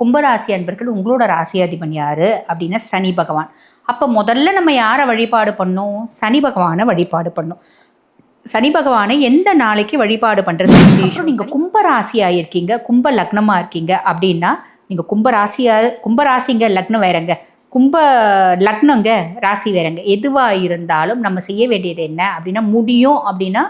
கும்பராசி அன்பர்கள் உங்களோட ராசியாதிபன் யாரு? அப்படின்னா சனி பகவான். அப்போ முதல்ல நம்ம யாரை வழிபாடு பண்ணோம்? சனி பகவானை வழிபாடு பண்ணோம். சனி பகவானை எந்த நாளைக்கு வழிபாடு பண்ணுறது விசேஷம்? நீங்கள் கும்பராசியாக இருக்கீங்க கும்ப லக்னமாக இருக்கீங்க அப்படின்னா நீங்கள் கும்பராசியா கும்பராசிங்க லக்னம் வேறங்க. கும்ப லக்னங்க ராசி வேறங்க. எதுவாக இருந்தாலும் நம்ம செய்ய வேண்டியது என்ன அப்படின்னா முடியும் அப்படின்னா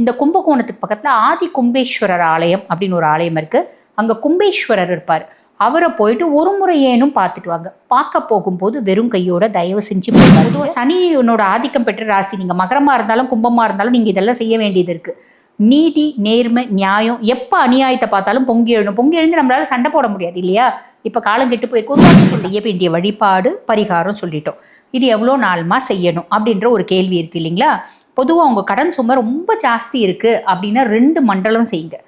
இந்த கும்பகோணத்துக்கு பக்கத்தில் ஆதி கும்பேஸ்வரர் ஆலயம் அப்படின்னு ஒரு ஆலயம் இருக்குது அங்கே கும்பேஸ்வரர் இருப்பார். அவரை போயிட்டு ஒரு முறை ஏனும் பார்த்துட்டு வாங்க. பார்க்க போகும்போது வெறும் கையோட தயவு செஞ்சு போகாது சனியோட ஆதிக்கம் பெற்ற ராசி நீங்கள் மகரமாக இருந்தாலும் கும்பமாக இருந்தாலும் நீங்கள் இதெல்லாம் செய்ய வேண்டியது இருக்குது நீதி நேர்மை நியாயம் எப்போ அநியாயத்தை பார்த்தாலும் பொங்கி எழுணும். பொங்கி எழுந்து நம்மளால சண்டை போட முடியாது இல்லையா? இப்போ காலம் கெட்டு போயிருக்கும் செய்ய வேண்டிய வழிபாடு பரிகாரம் சொல்லிட்டோம். இது எவ்வளோ நாளுமா செய்யணும் அப்படின்ற ஒரு கேள்வி இருக்கு இல்லைங்களா? பொதுவாக உங்கள் கடன் சுமை ரொம்ப ஜாஸ்தி இருக்குது அப்படின்னா ரெண்டு மண்டலம் செய்யுங்க.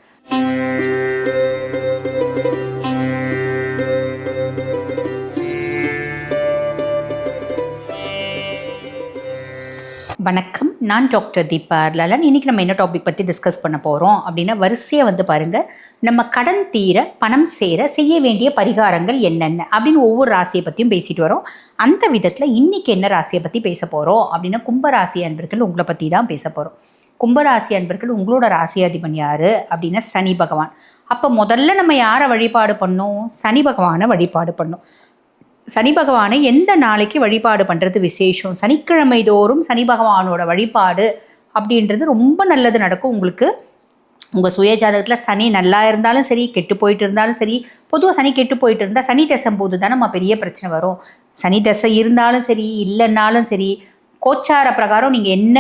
வணக்கம். நான் டாக்டர் தீபா லலன் இன்னைக்கு நம்ம என்ன டாபிக் பற்றி டிஸ்கஸ் பண்ண போகிறோம் அப்படின்னா வரிசையாக வந்து பாருங்கள் நம்ம கடன் தீர பணம் சேர செய்ய வேண்டிய பரிகாரங்கள் என்னென்ன அப்படின்னு ஒவ்வொரு ராசியை பற்றியும் பேசிட்டு வரோம். அந்த விதத்தில் இன்றைக்கி என்ன ராசியை பற்றி பேச போகிறோம் அப்படின்னா கும்பராசி அன்பர்கள் உங்களை பற்றி தான் பேச போகிறோம் கும்பராசி அன்பர்கள் உங்களோட ராசியாதிபன் யார் அப்படின்னா சனி பகவான். அப்போ முதல்ல நம்ம யாரை வழிபாடு பண்ணோம்? சனி பகவானை வழிபாடு பண்ணோம். சனி பகவானை எந்த நாளைக்கு வழிபாடு பண்ணுறது விசேஷம்? சனிக்கிழமை தோறும் சனி பகவானோட வழிபாடு அப்படின்றது ரொம்ப நல்லது நடக்கும். உங்களுக்கு உங்கள் சுய ஜாதகத்தில் சனி நல்லா இருந்தாலும் சரி கெட்டு போயிட்டு இருந்தாலும் சரி பொதுவாக சனி கெட்டு போயிட்டு இருந்தால் சனி தசம் போது தான் நம்ம பெரிய பிரச்சனை வரும். சனி தசை இருந்தாலும் சரி இல்லைன்னாலும் சரி கோச்சார பிரகாரம் நீங்கள் என்ன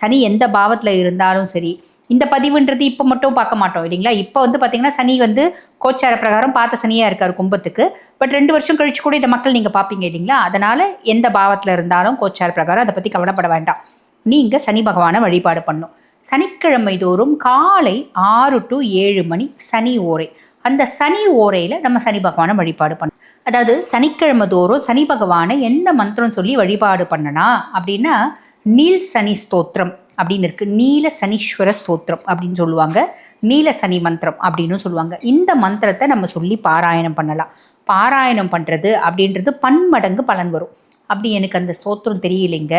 சனி எந்த பாவத்தில் இருந்தாலும் சரி இந்த பதிவுன்றது இப்போ மட்டும் பார்க்க மாட்டோம் இல்லைங்களா? இப்போ வந்து பார்த்தீங்கன்னா சனி வந்து கோச்சார பிரகாரம் பார்த்த சனியாக இருக்கார் கும்பத்துக்கு. பட் ரெண்டு வருஷம் கழிச்சு கூட இந்த மக்கள் நீங்கள் பார்ப்பீங்க இல்லைங்களா? அதனால் எந்த பாவத்தில் இருந்தாலும் கோச்சார பிரகாரம் அதை பற்றி கவலைப்பட வேண்டாம். நீங்கள் சனி பகவானை வழிபாடு பண்ணும் சனிக்கிழமை தோறும் காலை ஆறு டு ஏழு மணி சனி ஓரை. அந்த சனி ஓரையில் நம்ம சனி பகவானை வழிபாடு பண்ணணும். அதாவது சனிக்கிழமை தோறும் சனி பகவானை எந்த மந்திரம் சொல்லி வழிபாடு பண்ணனா அப்படின்னா நீல் சனி ஸ்தோத்திரம். அப்படின்னு இருக்குது நீல சனீஸ்வர ஸ்தோத்திரம் அப்படின்னு சொல்லுவாங்க. நீல சனி மந்திரம் அப்படின்னு சொல்லுவாங்க. இந்த மந்திரத்தை நம்ம சொல்லி பாராயணம் பண்ணலாம். பாராயணம் பண்ணுறது அப்படின்றது பன்மடங்கு பலன் வரும். அப்படி எனக்கு அந்த ஸ்தோத்திரம் தெரியலைங்க.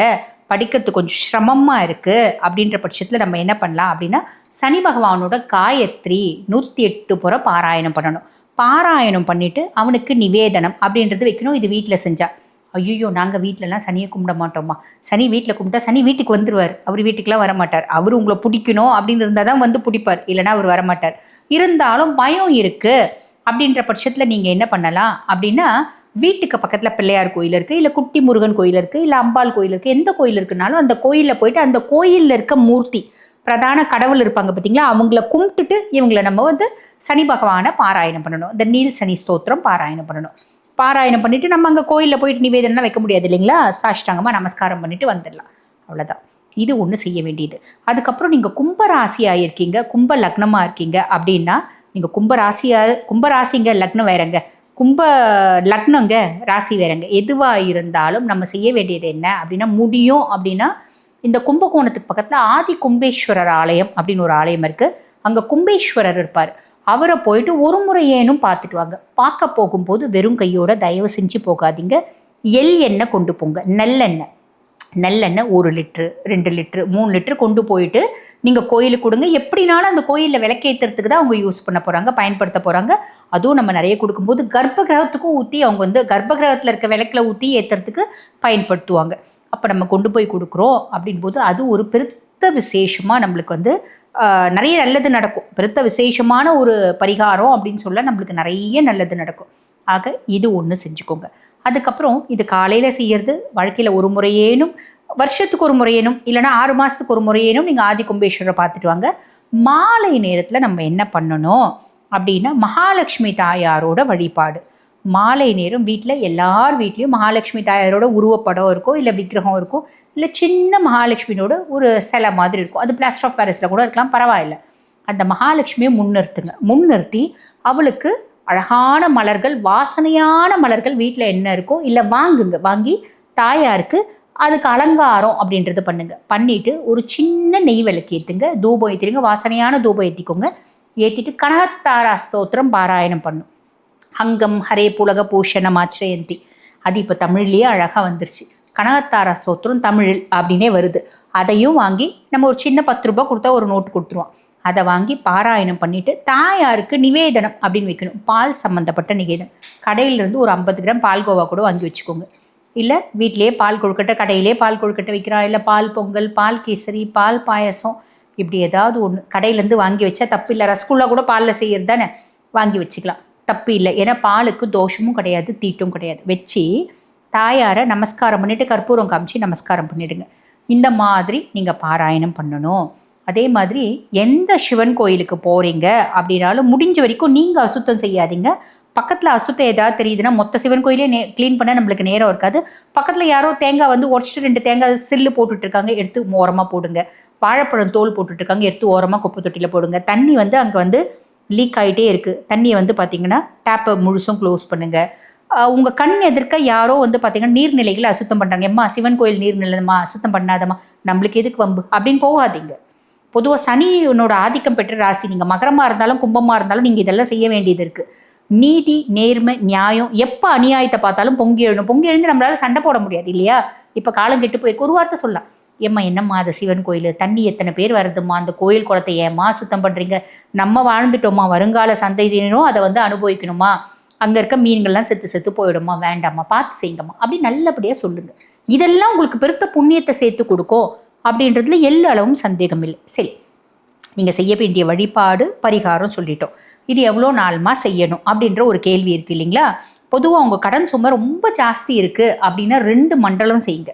படிக்கிறது கொஞ்சம் சிரமமாக இருக்குது அப்படின்ற பட்சத்தில் நம்ம என்ன பண்ணலாம் அப்படின்னா சனி பகவானோட காயத்ரி நூற்றி எட்டு புற பாராயணம் பண்ணணும். பாராயணம் பண்ணிவிட்டு அவனுக்கு நிவேதனம் அப்படின்றது வைக்கணும். இது வீட்டில் செஞ்சால் ஐயோ நாங்கள் வீட்டிலலாம் சனியை கும்பிட மாட்டோம்மா சனி வீட்டில் கும்பிட்டா சனி வீட்டுக்கு வந்துடுவார் அவர் வீட்டுக்கெலாம் வரமாட்டார். அவர் உங்களை பிடிக்கணும் அப்படின்னு இருந்தால் தான் வந்து பிடிப்பார். இல்லைனா அவர் வரமாட்டார். இருந்தாலும் பயம் இருக்குது அப்படின்ற பட்சத்தில் நீங்கள் என்ன பண்ணலாம்? அப்படின்னா வீட்டுக்கு பக்கத்தில் பிள்ளையார் கோயில் இருக்குது இல்லை குட்டி முருகன் கோயில் இருக்குது இல்லை அம்பாள் கோயில் இருக்குது எந்த கோயில் இருக்குனாலும் அந்த கோயிலில் போயிட்டு அந்த கோயிலில் இருக்க மூர்த்தி பிரதான கடவுள் இருப்பாங்க பார்த்தீங்களா அவங்கள கும்பிட்டுட்டு இவங்களை நம்ம வந்து சனி பகவானை பாராயணம் பண்ணணும். இந்த நீல் சனி ஸ்தோத்திரம் பாராயணம் பண்ணணும். பாராயணம் பண்ணிட்டு நம்ம அங்கே கோயிலில் போயிட்டு நிவேதனம்லாம் வைக்க முடியாது இல்லைங்களா? சாஷ்டாங்கமாக நமஸ்காரம் பண்ணிட்டு வந்துடலாம். அவ்வளோதான் இது ஒன்று செய்ய வேண்டியது. அதுக்கப்புறம் நீங்கள் கும்பராசியாக இருக்கீங்க கும்ப லக்னமாக இருக்கீங்க அப்படின்னா நீங்கள் கும்பராசியா கும்பராசிங்க லக்னம் வேறங்க. கும்ப லக்னங்க ராசி வேறங்க. எதுவாக இருந்தாலும் நம்ம செய்ய வேண்டியது என்ன அப்படின்னா முடியும் அப்படின்னா இந்த கும்பகோணத்துக்கு பக்கத்தில் ஆதி கும்பேஸ்வரர் ஆலயம் அப்படின்னு ஒரு ஆலயம் இருக்குது அங்கே கும்பேஸ்வரர் இருப்பார். அவரை போயிட்டு ஒரு முறை ஏனும் பார்த்துட்டு வாங்க. பார்க்க போகும்போது வெறும் கையோட தயவு செஞ்சு போகாதீங்க. எள் எண்ணெய் கொண்டு போங்க. நல்லெண்ணெய் நல்லெண்ணெய் ஒரு லிட்ரு ரெண்டு லிட்ரு மூணு லிட்ரு கொண்டு போயிட்டு நீங்கள் கோயிலுக்கு கொடுங்க. எப்படினாலும் அந்த கோயிலில் விளக்கேற்றுறதுக்கு தான் அவங்க யூஸ் பண்ண போகிறாங்க பயன்படுத்த போகிறாங்க அதுவும் நம்ம நிறைய கொடுக்கும்போது கர்ப்ப கிரகத்துக்கும் ஊற்றி அவங்க வந்து கர்ப்ப கிரகத்தில் இருக்க விளக்கில் ஊற்றி ஏற்றுறதுக்கு பயன்படுத்துவாங்க. அப்போ நம்ம கொண்டு போய் கொடுக்குறோம் அப்படின் போது அது ஒரு பெருத்த விசேஷமாக நம்மளுக்கு வந்து நிறைய நல்லது நடக்கும். பெருத்த விசேஷமான ஒரு பரிகாரம் அப்படின்னு சொல்ல நம்மளுக்கு நிறைய நல்லது நடக்கும். ஆக இது ஒன்று செஞ்சுக்கோங்க. அதுக்கப்புறம் இது காலையில் செய்கிறது வாழ்க்கையில் ஒரு முறையேனும் வருஷத்துக்கு ஒரு முறையேனும் இல்லைன்னா ஆறு மாதத்துக்கு ஒரு முறையேனும் நீங்கள் ஆதி கும்பேஸ்வரரை பார்த்துட்டு வாங்க. மாலை நேரத்தில் நம்ம என்ன பண்ணணும் அப்படின்னா மகாலட்சுமி தாயாரோட வழிபாடு. மாலை நேரம் வீட்டில் எல்லார் வீட்லேயும் மகாலட்சுமி தாயாரோட உருவப்படம் இருக்கும் இல்லை விக்கிரகம் இருக்கும் இல்லை சின்ன மகாலட்சுமியோட ஒரு சிலை மாதிரி இருக்கும் அது பிளாஸ்டர் ஆஃப் பாரிஸில் கூட இருக்கலாம் பரவாயில்ல. அந்த மகாலட்சுமியை முன்னிறுத்துங்க. முன்னிறுத்தி அவளுக்கு அழகான மலர்கள் வாசனையான மலர்கள் வீட்டில் என்ன இருக்கோ இல்லை வாங்குங்க. வாங்கி தாயாருக்கு அதுக்கு அலங்காரம் அப்படின்றது பண்ணுங்க. பண்ணிட்டு ஒரு சின்ன நெய் விளக்கு ஏற்றுங்க தூபம் ஏற்றிடுங்க வாசனையான தூபம் ஏற்றிக்கோங்க ஏற்றிட்டு கனகத்தாரா ஸ்தோத்திரம் பாராயணம் பண்ணும். அங்கம் ஹரே புலக பூஷணம் ஆச்சிரயந்தி. அது இப்போ தமிழ்லேயே அழகாக வந்துருச்சு. கனகத்தாரா ஸ்தோத்திரம் தமிழில் அப்படின்னே வருது. அதையும் வாங்கி நம்ம ஒரு சின்ன பத்து ரூபாய் கொடுத்தா ஒரு நோட்டு கொடுத்துருவோம். அதை வாங்கி பாராயணம் பண்ணிவிட்டு தாயாருக்கு நிவேதனம் அப்படின்னு வைக்கணும். பால் சம்மந்தப்பட்ட நிவேதனம். கடையிலேருந்து ஒரு ஐம்பது கிராம் பால் கோவா கூட வாங்கி வச்சுக்கோங்க. இல்லை வீட்டிலேயே பால் கொழுக்கட்டை கடையிலே பால் கொழுக்கட்டை வைக்கிறா இல்லை பால் பொங்கல் பால் கேசரி பால் பாயசம் இப்படி ஏதாவது ஒன்று கடையிலேருந்து வாங்கி வச்சா தப்பு இல்லை. ரசகுல்லா கூட பாலில் செய்கிறது தானே? வாங்கி வச்சுக்கலாம். தப்பு இல்லை ஏன்னா பாலுக்கு தோஷமும் கிடையாது தீட்டும் கிடையாது. வச்சு தாயாரை நமஸ்காரம் பண்ணிட்டு கற்பூரம் காமிச்சு நமஸ்காரம் பண்ணிடுங்க. இந்த மாதிரி நீங்கள் பாராயணம் பண்ணணும். அதே மாதிரி எந்த சிவன் கோயிலுக்கு போகிறீங்க அப்படின்னாலும் முடிஞ்ச வரைக்கும் நீங்கள் அசுத்தம் செய்யாதீங்க. பக்கத்தில் அசுத்தம் ஏதாவது தெரியுதுன்னா மொத்த சிவன் கோயிலே நே க்ளீன் பண்ண நம்மளுக்கு நேரம் இருக்காது. பக்கத்தில் யாரோ தேங்காய் வந்து உடச்சிட்டு ரெண்டு தேங்காய் சில்லு போட்டுட்ருக்காங்க எடுத்து ஓரமாக போடுங்க. வாழைப்பழம் தோல் போட்டுட்டு இருக்காங்க எடுத்து ஓரமாக குப்பை தொட்டியில் போடுங்க. தண்ணி வந்து அங்கே வந்து லீக் ஆகிட்டே இருக்குது தண்ணியை வந்து பார்த்தீங்கன்னா டேப்பை முழுசும் க்ளோஸ் பண்ணுங்கள் உங்கள் கண் எதிர்க்க யாரோ வந்து பார்த்தீங்கன்னா நீர்நிலைகளை அசுத்தம் பண்ணுறாங்க எம்மா சிவன் கோயில் நீர்நிலைமா அசுத்தம் பண்ணாதம்மா. நம்மளுக்கு எதுக்கு வம்பு? அப்படின்னு போகாதீங்க. பொதுவாக சனியினோட ஆதிக்கம் பெற்ற ராசி நீங்கள் மகரமாக இருந்தாலும் கும்பமாக இருந்தாலும் நீங்கள் இதெல்லாம் செய்ய வேண்டியது இருக்குது நீதி நேர்மை நியாயம் எப்போ அநியாயத்தை பார்த்தாலும் பொங்கி எழுணும். பொங்கி எழுந்து நம்மளால சண்டை போட முடியாது இல்லையா? இப்போ காலம் கெட்டு போயிருக்கு ஒரு வார்த்தை சொல்லலாம். ஏம்மா என்னம்மா அது சிவன் கோயில்? தண்ணி எத்தனை பேர் வருதுமா அந்த கோயில் குளத்தை ஏம்மா சுத்தம் பண்ணுறீங்க நம்ம வாழ்ந்துட்டோமா வருங்கால சந்ததியினரும் அதை வந்து அனுபவிக்கணுமா? அங்கே இருக்க மீன்கள்லாம் செத்து செத்து போயிடுமா? வேண்டாம்மா பார்த்து செய்யுங்கம்மா அப்படி நல்லபடியாக சொல்லுங்கள் இதெல்லாம் உங்களுக்கு பெருத்த புண்ணியத்தை சேர்த்து கொடுக்கும் அப்படின்றதுல எல்லா அளவும் சந்தேகம் இல்லை. சரி. நீங்கள் செய்ய வேண்டிய வழிபாடு பரிகாரம் சொல்லிட்டோம். இது எவ்வளோ நாளுமா செய்யணும் அப்படின்ற ஒரு கேள்வி இருக்குது இல்லைங்களா? பொதுவாக உங்கள் கடன் சுமை ரொம்ப ஜாஸ்தி இருக்குது அப்படின்னா ரெண்டு மண்டலம் செய்யுங்க.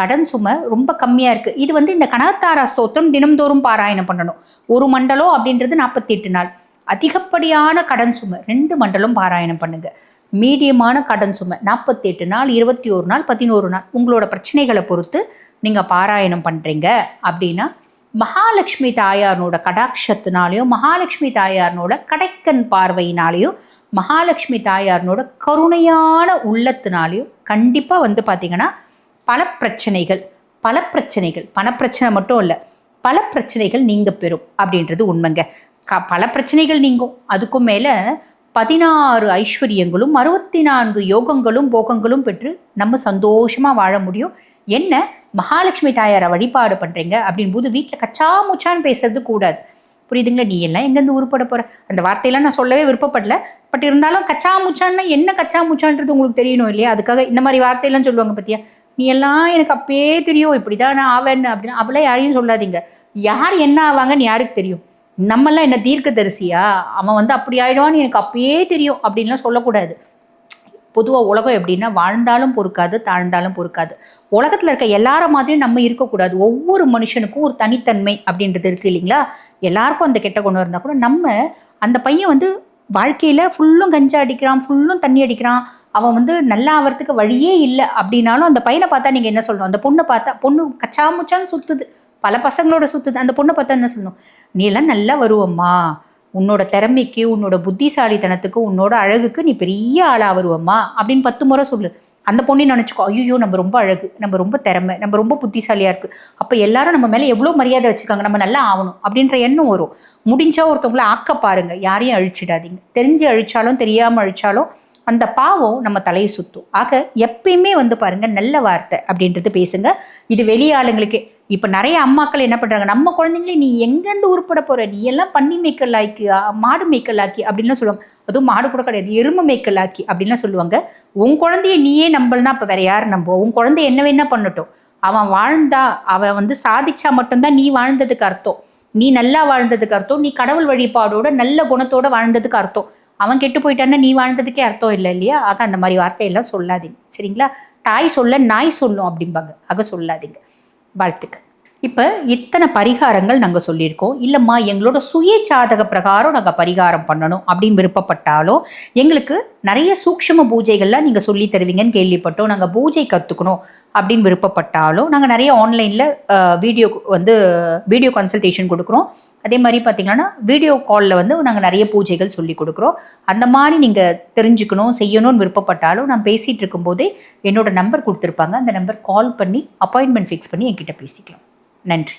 கடன் சுமை ரொம்ப கம்மியாக இருக்குது இது வந்து இந்த கனகத்தாரா ஸ்தோத்திரம் தினம்தோறும் பாராயணம் பண்ணணும். ஒரு மண்டலம் அப்படின்றது நாற்பத்தி எட்டு நாள். அதிகப்படியான கடன் சுமை ரெண்டு மண்டலம் பாராயணம் பண்ணுங்க. மீடியமான கடன் சுமை நாற்பத்தி எட்டு நாள் இருபத்தி ஒரு நாள் பதினோரு நாள். உங்களோட பிரச்சனைகளை பொறுத்து நீங்கள் பாராயணம் பண்ணுறீங்க அப்படின்னா மகாலட்சுமி தாயாரனோட கடாட்சத்தினாலேயும் மகாலட்சுமி தாயாரனோட கடைக்கன் பார்வையினாலேயும் மகாலட்சுமி தாயாரனோட கருணையான உள்ளத்தினாலையும் கண்டிப்பாக வந்து பார்த்திங்கன்னா பல பிரச்சனைகள் பல பிரச்சனைகள் பணப்பிரச்சனை மட்டும் இல்லை பல பிரச்சனைகள் நீங்க பெறும் அப்படின்றது உண்மைங்க. க பல பிரச்சனைகள் நீங்கும். அதுக்கும் மேலே பதினாறு ஐஸ்வர்யங்களும் அறுபத்தி நான்கு யோகங்களும் போகங்களும் பெற்று நம்ம சந்தோஷமாக வாழ முடியும். என்ன? மகாலட்சுமி தாயாரை வழிபாடு பண்ணுறீங்க அப்படின் போது வீட்டில் கச்சா முச்சான்னு பேசுறது கூடாது. புரியுதுங்களா? நீ எல்லாம் எங்கேருந்து உருப்பட போகிற அந்த வார்த்தையெல்லாம் நான் சொல்லவே விருப்பப்படல. பட் இருந்தாலும் கச்சா முச்சான்னா என்ன கச்சா முச்சான்றது உங்களுக்கு தெரியணும் இல்லையா? அதுக்காக இந்த மாதிரி வார்த்தையெல்லாம் சொல்லுவாங்க பார்த்தியா நீ எல்லாம் எனக்கு அப்பயே தெரியும். இப்படி தான் நான் ஆவேன் அப்படின்னு அப்படிலாம் யாரையும் சொல்லாதீங்க. யார் என்ன ஆவாங்கன்னு யாருக்கு தெரியும்? நம்மெல்லாம் என்ன தீர்க்க தரிசியா அவன் வந்து அப்படி ஆயிடுவான்னு எனக்கு அப்பயே தெரியும் அப்படின்லாம் சொல்லக்கூடாது. பொதுவாக உலகம் எப்படின்னா வாழ்ந்தாலும் பொறுக்காது தாழ்ந்தாலும் பொறுக்காது. உலகத்தில் இருக்க எல்லார மாதிரியும் நம்ம இருக்கக்கூடாது. ஒவ்வொரு மனுஷனுக்கும் ஒரு தனித்தன்மை அப்படின்றது இருக்குது இல்லைங்களா? எல்லாருக்கும் அந்த கெட்ட குணம் இருந்தால் கூட நம்ம அந்த பையன் வந்து வாழ்க்கையில் ஃபுல்லும் கஞ்சா அடிக்கிறான் ஃபுல்லும் தண்ணி அடிக்கிறான். அவன் வந்து நல்லா ஆகிறதுக்கு வழியே இல்லை அப்படின்னாலும் அந்த பையனை பார்த்தா நீங்கள் என்ன சொல்லணும்? அந்த பொண்ணை பார்த்தா பொண்ணு கச்சாமுச்சான்னு சுற்றுது பல பசங்களோட சுற்றுது அந்த பொண்ணை பார்த்தா என்ன சொல்லணும்? நீ எல்லாம் நல்லா வருவம்மா. உன்னோட திறமைக்கு உன்னோட புத்திசாலித்தனத்துக்கு உன்னோட அழகுக்கு நீ பெரிய ஆளாக வருவம்மா. அப்படின்னு பத்து முறை சொல்லு. அந்த பொண்ணு நினச்சிக்கோ ஐயோ நம்ம ரொம்ப அழகு நம்ம ரொம்ப திறமை நம்ம ரொம்ப புத்திசாலியாக இருக்குது அப்போ எல்லாரும் நம்ம மேலே எவ்வளோ மரியாதை வச்சுருக்காங்க? நம்ம நல்லா ஆகணும் அப்படின்ற எண்ணம் வரும். முடிஞ்சால் ஒருத்தவங்கள ஆக்க பாருங்கள் யாரையும் அழிச்சிடாதீங்க. தெரிஞ்சு அழிச்சாலும் தெரியாமல் அழிச்சாலும் அந்த பாவம் நம்ம தலையை சுற்றும் ஆக எப்பயுமே வந்து பாருங்க நல்ல வார்த்தை அப்படின்றது பேசுங்க. இது வெளியாளுங்களுக்கு இப்போ நிறைய அம்மாக்கள் என்ன பண்ணுறாங்க நம்ம குழந்தைங்களே நீ எங்கேருந்து உருப்பட போகிற நீ எல்லாம் பண்ணி மேய்க்கல் ஆக்கி மாடு மேய்க்கல் ஆக்கி அப்படின்லாம் சொல்லுவாங்க. அதுவும் மாடு கூட கிடையாது எருமை மேய்க்கல் ஆக்கி அப்படின்லாம் சொல்லுவாங்க. உன் குழந்தைய நீயே நம்பலனா அப்போ வேற யார் நம்புவோம் உன் குழந்தை என்ன வேணா பண்ணட்டும். அவன் வாழ்ந்தா அவன் வந்து சாதிச்சா மட்டும்தான் நீ வாழ்ந்ததுக்கு அர்த்தம். நீ நல்லா வாழ்ந்ததுக்கு அர்த்தம். நீ கடவுள் வழிபாடோட நல்ல குணத்தோட வாழ்ந்ததுக்கு அர்த்தம். அவன் கெட்டு போயிட்டான்னா நீ வாழ்ந்ததுக்கே அர்த்தம் இல்லை இல்லையா? ஆக அந்த மாதிரி வார்த்தையெல்லாம் சொல்லாதீங்க. சரிங்களா? தாய் சொல்ல நாய் சொல்லும் அப்படிம்பாங்க. ஆக சொல்லாதீங்க. வாழ்த்துக்கள். இப்போ இத்தனை பரிகாரங்கள் நாங்கள் சொல்லியிருக்கோம். இல்லைம்மா எங்களோட சுய சாதக பிரகாரம் நாங்கள் பரிகாரம் பண்ணணும் அப்படின்னு விருப்பப்பட்டாலும் எங்களுக்கு நிறைய சூக்ஷ்ம பூஜைகள்லாம் நீங்கள் சொல்லி தருவீங்கன்னு கேள்விப்பட்டோம். நாங்கள் பூஜை கற்றுக்கணும் அப்படின்னு விருப்பப்பட்டாலும் நாங்கள் நிறைய ஆன்லைனில் வீடியோ வந்து வீடியோ கன்சல்டேஷன் கொடுக்குறோம். அதே மாதிரி பார்த்தீங்கன்னா வீடியோ காலில் வந்து நாங்கள் நிறைய பூஜைகள் சொல்லி கொடுக்குறோம். அந்த மாதிரி நீங்கள் தெரிஞ்சுக்கணும் செய்யணும்னு விருப்பப்பட்டாலும் நான் பேசிகிட்டு இருக்கும்போதே என்னோடய நம்பர் கொடுத்துருப்பாங்க. அந்த நம்பர் கால் பண்ணி அப்பாயின்மெண்ட் ஃபிக்ஸ் பண்ணி என்கிட்ட பேசிக்கலாம். நன்றி.